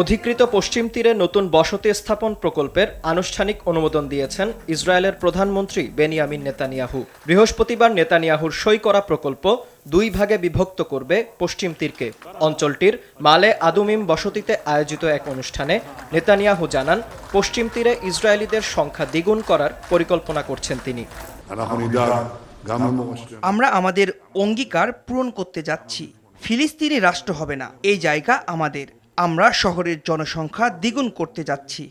অধিকৃত পশ্চিম তীরে নতুন বসতি স্থাপন প্রকল্পের আনুষ্ঠানিক অনুমোদন দিয়েছেন ইসরায়েলের প্রধানমন্ত্রী বেনিয়ামিন নেতানিয়াহু। বৃহস্পতিবার নেতানিয়াহুর সই করা প্রকল্প দুই ভাগে বিভক্ত করবে পশ্চিম তীরকে। অঞ্চলটির মালে আদুমিম বসতিতে আয়োজিত এক অনুষ্ঠানে নেতানিয়াহু জানান, পশ্চিম তীরে ইসরায়েলিদের সংখ্যা দ্বিগুণ করার পরিকল্পনা করছেন তিনি। আমরা আমাদের অঙ্গীকার পূরণ করতে যাচ্ছি। ফিলিস্তিনি রাষ্ট্র হবে না, এই জায়গা আমাদের। আমরা শহরের জনসংখ্যা দ্বিগুণ করতে যাচ্ছি।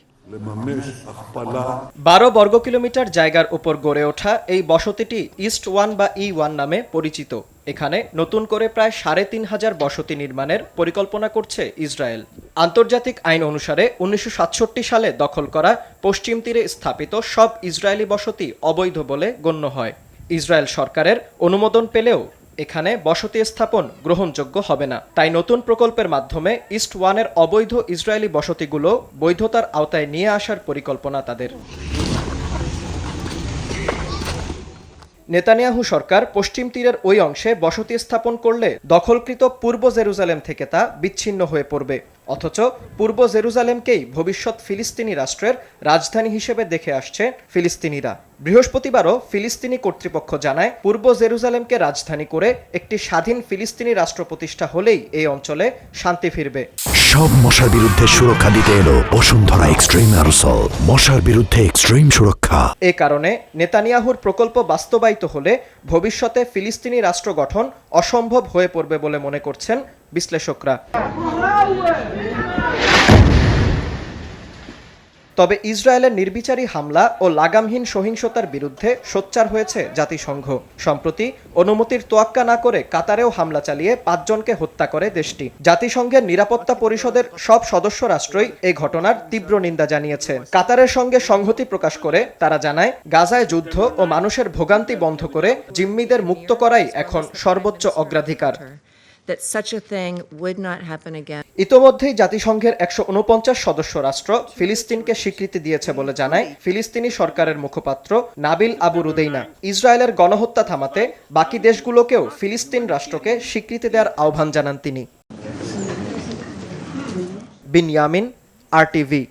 বারো বর্গ কিলোমিটার জায়গার উপর গড়ে ওঠা এই বসতিটি ইস্ট ওয়ান বা ই ওয়ান নামে পরিচিত। এখানে নতুন করে প্রায় সাড়ে তিন হাজার বসতি নির্মাণের পরিকল্পনা করছে ইসরায়েল। আন্তর্জাতিক আইন অনুসারে উনিশশো সাতষট্টি সালে দখল করা পশ্চিম তীরে স্থাপিত সব ইসরায়েলি বসতি অবৈধ বলে গণ্য হয়। ইসরায়েল সরকারের অনুমোদন পেলেও এখানে বসতি স্থাপন গ্রহণযোগ্য হবে না। তাই নতুন প্রকল্পের মাধ্যমে ইস্ট ওয়ানের অবৈধ ইসরায়েলি বসতিগুলো বৈধতার আওতায় নিয়ে আসার পরিকল্পনা তাদের। নেতানিয়াহু সরকার পশ্চিম তীরের ওই অংশে বসতি স্থাপন করলে দখলকৃত পূর্ব জেরুজালেম থেকে তা বিচ্ছিন্ন হয়ে পড়বে। অথচ পূর্ব জেরুজালেমকেই ভবিষ্যৎ ফিলিস্তিনি রাষ্ট্রের রাজধানী হিসেবে দেখে আসছে ফিলিস্তিনিরা। বৃহস্পতিবারও ফিলিস্তিনি কর্তৃপক্ষ জানায় পূর্ব জেরুজালেমকে রাজধানী করে একটি স্বাধীন ফিলিস্তিনি রাষ্ট্র প্রতিষ্ঠা হলেই এই অঞ্চলে শান্তি ফিরবে। সব মশার বিরুদ্ধে সুরক্ষা দিতে এলো বসুন্ধরা এক্সট্রিম অ্যারোসল। মশার বিরুদ্ধে এক্সট্রিম সুরক্ষা। এ কারণে নেতানিয়াহুর প্রকল্প বাস্তবায়িত হলে ভবিষ্যতে ফিলিস্তিনি রাষ্ট্র গঠন অসম্ভব হয়ে পড়বে বলে মনে করছেন বিশ্লেষকরা। তবে ইসরায়েলের নির্বিচারী হামলা ও লাগামহীন সহিংসতার বিরুদ্ধে সোচ্চার হয়েছে জাতিসংঘ। সম্প্রতি অনুমতির তোয়াক্কা না করে কাতারেও হামলা চালিয়ে পাঁচজনকে হত্যা করে দেশটি। জাতিসংঘের নিরাপত্তা পরিষদের সব সদস্য রাষ্ট্রই এই ঘটনার তীব্র নিন্দা জানিয়েছে। কাতারের সঙ্গে সংহতি প্রকাশ করে তারা জানায়, গাজায় যুদ্ধ ও মানুষের ভোগান্তি বন্ধ করে জিম্মিদের মুক্ত করাই এখন সর্বোচ্চ অগ্রাধিকার। That such a thing would not happen again. ইতোমধ্যেই জাতিসংঘের একশো উনপঞ্চাশ সদস্য রাষ্ট্র ফিলিস্তিনকে স্বীকৃতি দিয়েছে বলে জানায় ফিলিস্তিনি সরকারের মুখপাত্র নাবিল আবু রুদেইনা। ইসরায়েলের গণহত্যা থামাতে বাকি দেশগুলোকেও ফিলিস্তিন রাষ্ট্রকে স্বীকৃতি দেওয়ার আহ্বান জানান তিনি। বিনয়ামিন, আর টিভি